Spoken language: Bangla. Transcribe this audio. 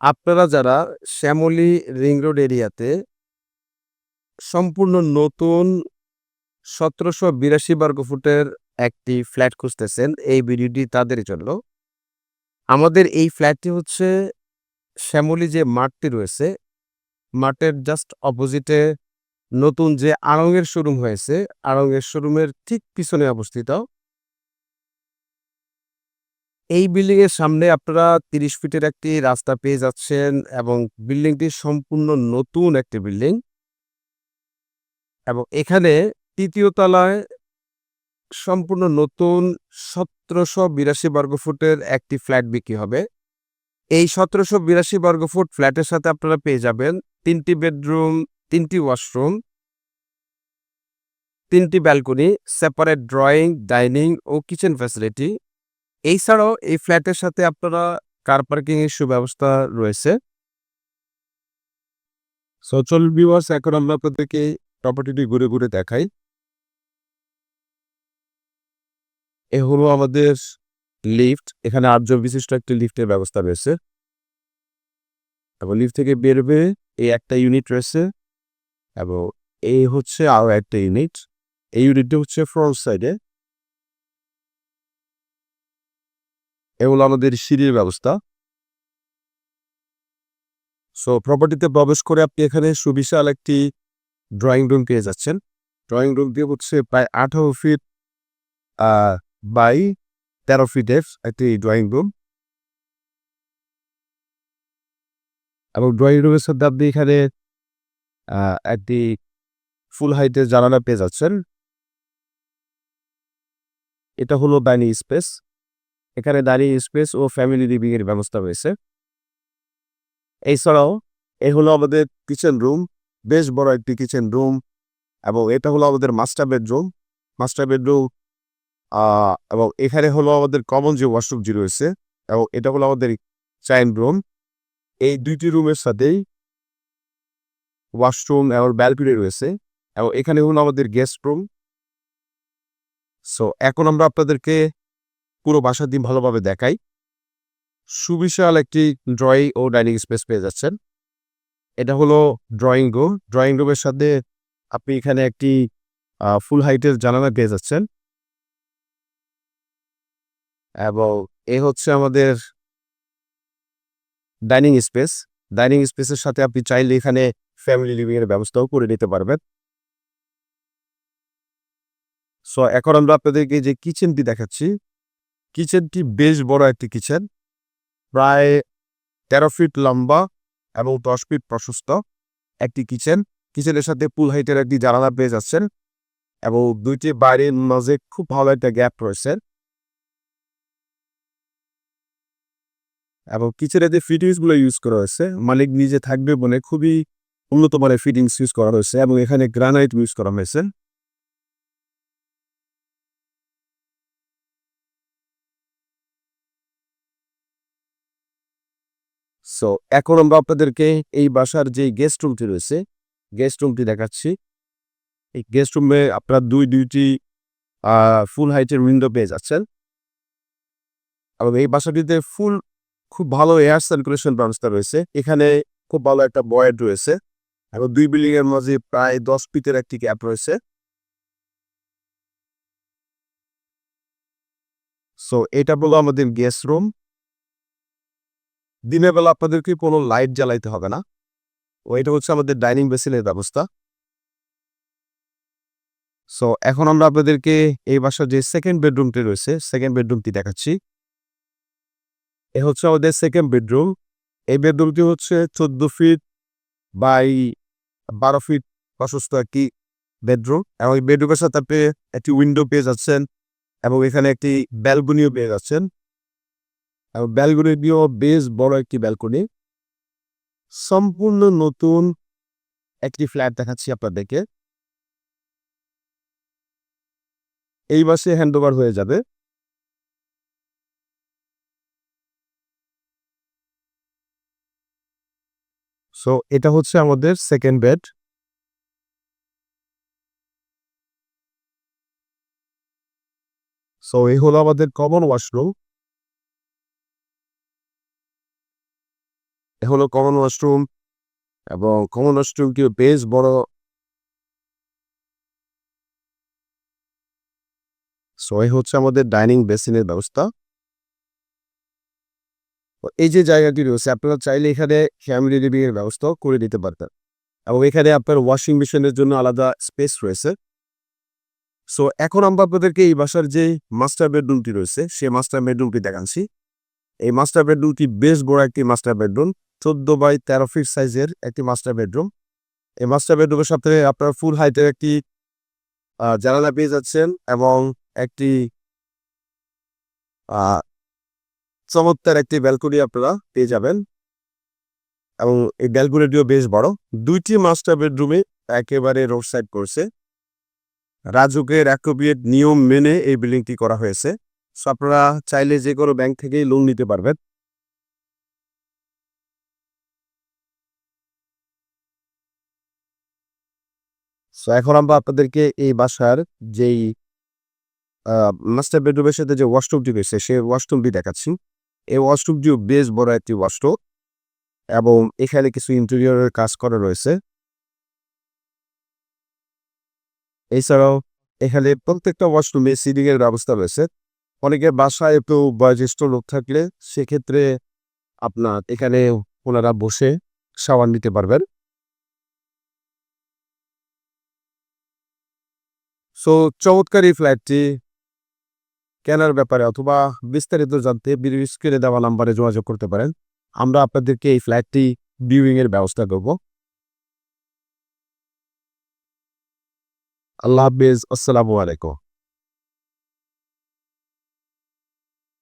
আপনারা যারা শ্যামলী রিং রোড এরিয়াতে সম্পূর্ণ নতুন সতেরোশো বিরাশি বর্গফুটের একটি ফ্ল্যাট খুঁজতেছেন, এই ভিডিওটি তাদের জন্য। আমাদের এই ফ্ল্যাটটি হচ্ছে শ্যামলী যে মাঠটি রয়েছে, মাঠের জাস্ট অপোজিটে নতুন যে আড়ংয়ের শোরুম হয়েছে আড়ংয়ের শোরুমের ঠিক পিছনে অবস্থিত। এই বিল্ডিং এর সামনে আপনারা তিরিশ ফিটের একটি রাস্তা পেয়ে যাচ্ছেন এবং বিল্ডিংটি সম্পূর্ণ নতুন একটি বিল্ডিং। এবং এখানে তৃতীয় তলায় সম্পূর্ণ নতুন সতেরোশো বিরাশি বর্গফুটের একটি ফ্ল্যাট বিক্রি হবে। এই সতেরোশো বিরাশি বর্গফুট ফ্ল্যাটের সাথে আপনারা পেয়ে যাবেন তিনটি বেডরুম, তিনটি ওয়াশরুম, তিনটি ব্যালকনি, সেপারেট ড্রয়িং, ডাইনিং ও কিচেন ফ্যাসিলিটি। এছাড়াও এই ফ্ল্যাটের সাথে আপনারা কার পার্কিং এর সুব্যবস্থা রয়েছে। সচল ভিউয়ার্স এখন আমরা আপনাদেরকে প্রপার্টিটি ঘুরে ঘুরে দেখাই। এ হলো আমাদের লিফট এখানে আটজন বিশিষ্ট একটি লিফটের ব্যবস্থা রয়েছে। এবং লিফট থেকে বেরবে এই একটা ইউনিট রয়েছে। এবং এই হচ্ছে আরও একটা ইউনিট এই ইউনিটটা হচ্ছে ফ্রন্ট সাইডে এগুলো আমাদের সিঁড়ির ব্যবস্থা। সো প্রপার্টিতে প্রবেশ করে আপনি এখানে সুবিশাল একটি ড্রয়িং রুম পেয়ে যাচ্ছেন। ড্রয়িং রুম দিয়ে হচ্ছে প্রায় আঠারো ফিট বাই তেরো ফিটের একটি ড্রয়িং রুম এবং ড্রয়িং রুমের সাথে আপনি এখানে একটি ফুল হাইটের জানালা পেয়ে যাচ্ছেন। এটা হলো ডাইনিং স্পেস এখানে দাঁড়িয়ে স্পেস ও ফ্যামিলি লিভিং এর ব্যবস্থা রয়েছে। এছাড়াও, এ হলো আমাদের কিচেন রুম বেশ বড় একটি কিচেন রুম এবং এটা হলো আমাদের মাস্টার বেডরুম মাস্টার বেডরুম এবং এখানে হলো আমাদের কমন যে ওয়াশরুমটি রয়েছে এবং এটা হলো আমাদের চাইন রুম এই দুইটি রুমের সাথেই ওয়াশরুম এবং ব্যালকনি রয়েছে এবং এখানে হলো আমাদের গেস্ট রুম সো এখন আমরা আপনাদেরকে পুরো বাসা দিন ভালোভাবে দেখাই। সুবিশাল একটি ড্রয়িং ও ডাইনিং স্পেস পেয়ে যাচ্ছেন। এটা হলো ড্রয়িং রুম ড্রয়িং রুমের সাথে আপনি এখানে একটি ফুল হাইটের জানালা পেয়ে যাচ্ছেন। এবং এ হচ্ছে আমাদের ডাইনিং স্পেস ডাইনিং স্পেসের সাথে আপনি চাইলে এখানে ফ্যামিলি লিভিং এর ব্যবস্থাও করে নিতে পারবেন। সো এখন আমরা আপনাদেরকে যে কিচেনটি দেখাচ্ছি কিচেনটি বেশ বড় একটি কিচেন। প্রায় তেরো ফিট লম্বা এবং দশ ফিট প্রশস্ত একটি কিচেন। কিচেনের সাথে পুল হাইটের একটি জানালা পেয়ে যাচ্ছেন এবং দুইটি বাইরের মাঝে খুব ভালো একটা গ্যাপ রয়েছে। এবং কিচেনে যে ফিটিংসগুলো ইউজ করা হয়েছে, মালিক নিজে থাকবে বলে খুবই উন্নত মানের ফিটিংস ইউজ করা হয়েছে এবং এখানে গ্রানাইট ইউজ করা হয়েছে। সো এখন আমরা আপনাদেরকে এই বাসার যে গেস্ট রুমটি রয়েছে গেস্ট রুমটি দেখাচ্ছি। এই গেস্ট রুমে আপনার দুই, দুইটি ফুল হাইটের উইন্ডো পেয়ে যাচ্ছেন। এবং এই বাসাটিতে ফুল খুব ভালো এয়ার সার্কুলেশন ব্যবস্থা রয়েছে। এখানে খুব ভালো একটা বয়েড রয়েছে। এবং দুই বিল্ডিং এর মাঝে প্রায় দশ ফিটের একটি গ্যাপ রয়েছে। সো এটা বলো আমাদের গেস্ট রুম দিনের বেলা আপনাদেরকে কোনো লাইট জ্বালাইতে হবে না। ও, এটা হচ্ছে আমাদের ডাইনিং বেসিনের ব্যবস্থা। সো এখন আমরা আপনাদেরকে এই বাসার যে সেকেন্ড বেডরুমটি রয়েছে সেকেন্ড বেডরুমটি দেখাচ্ছি। এ হচ্ছে আমাদের সেকেন্ড বেডরুম এই বেডরুমটি হচ্ছে চোদ্দ ফিট বাই বারো ফিট প্রশস্ত একটি বেডরুম এবং এই বেডরুমের সাথে আপনি একটি উইন্ডো পেয়ে যাচ্ছেন এবং এখানে একটি ব্যালকনিও পেয়ে যাচ্ছেন। এবং ব্যালকনি দিয়েও বেশ বড় একটি ব্যালকনি। সম্পূর্ণ নতুন একটি ফ্ল্যাট দেখাচ্ছি আপনাদেরকে। এই মাসে হ্যান্ডওভার হয়ে যাবে। সো, এটা হচ্ছে আমাদের সেকেন্ড বেড সো, এই হলো আমাদের কমন ওয়াশরুম হলো কমন ওয়াশরুম এবং কমন ওয়াশরুমটি বেশ বড় সো হচ্ছে আমাদের ডাইনিং বেসিনের ব্যবস্থা। এই যে জায়গাটি রয়েছে, আপনারা চাইলে এখানে ফ্যামিলি লিভিং এর ব্যবস্থাও করে দিতে পারতেন। এবং এখানে আপনার ওয়াশিং মেশিনের জন্য আলাদা স্পেস রয়েছে। সো এখন আমরা আপনাদেরকে এই বাসার যে মাস্টার বেডরুমটি রয়েছে, সেই মাস্টার বেডরুমটি দেখাচ্ছি। এই মাস্টার বেডরুমটি বেশ বড় একটি মাস্টার বেডরুম চোদ্দ বাই তেরো ফিট সাইজের একটি মাস্টার বেডরুম এই মাস্টার বেডরুমের সাথে আপনার ফুল হাইটের একটি জানালা পেয়ে যাচ্ছেন এবং একটি চমৎকার একটি ব্যালকনি আপনারা পেয়ে যাবেন। এবং এই ব্যালকনিটিও বেশ বড়। দুইটি মাস্টার বেডরুমে একেবারে রোড সাইড করছে। রাজুকের অ্যাকোপিয়েট নিয়ম মেনে এই বিল্ডিংটি করা হয়েছে। সো আপনারা চাইলে যে কোনো ব্যাংক থেকেই লোন নিতে পারবেন। সো এখন আমরা আপনাদেরকে এই বাসার যেই মাস্টার বেডরুমের সাথে যে ওয়াশরুমটি রয়েছে, সেই ওয়াশরুমটি দেখাচ্ছি। এই ওয়াশরুমটিও বেশ বড় একটি ওয়াশরুম এবং এখানে কিছু ইন্টেরিয়রের কাজ করা রয়েছে। এছাড়াও এখানে প্রত্যেকটা ওয়াশরুমে সিলিং এর ব্যবস্থা রয়েছে। অনেকের বাসায় একটু বয়োজ্যেষ্ঠ লোক থাকলে সেক্ষেত্রে আপনার এখানে ওনারা বসে শাওয়ার নিতে পারবেন। সো চমৎকার এই ফ্ল্যাটটি কেনার ব্যাপারে অথবা বিস্তারিত জানতে ভিডিও স্ক্রিনে দেওয়া নাম্বারে যোগাযোগ করতে পারেন। আমরা আপনাদেরকে এই ফ্ল্যাটটি ভিউইংয়ের ব্যবস্থা করব। আল্লাহ হাফিজ, আসসালামু আলাইকুম।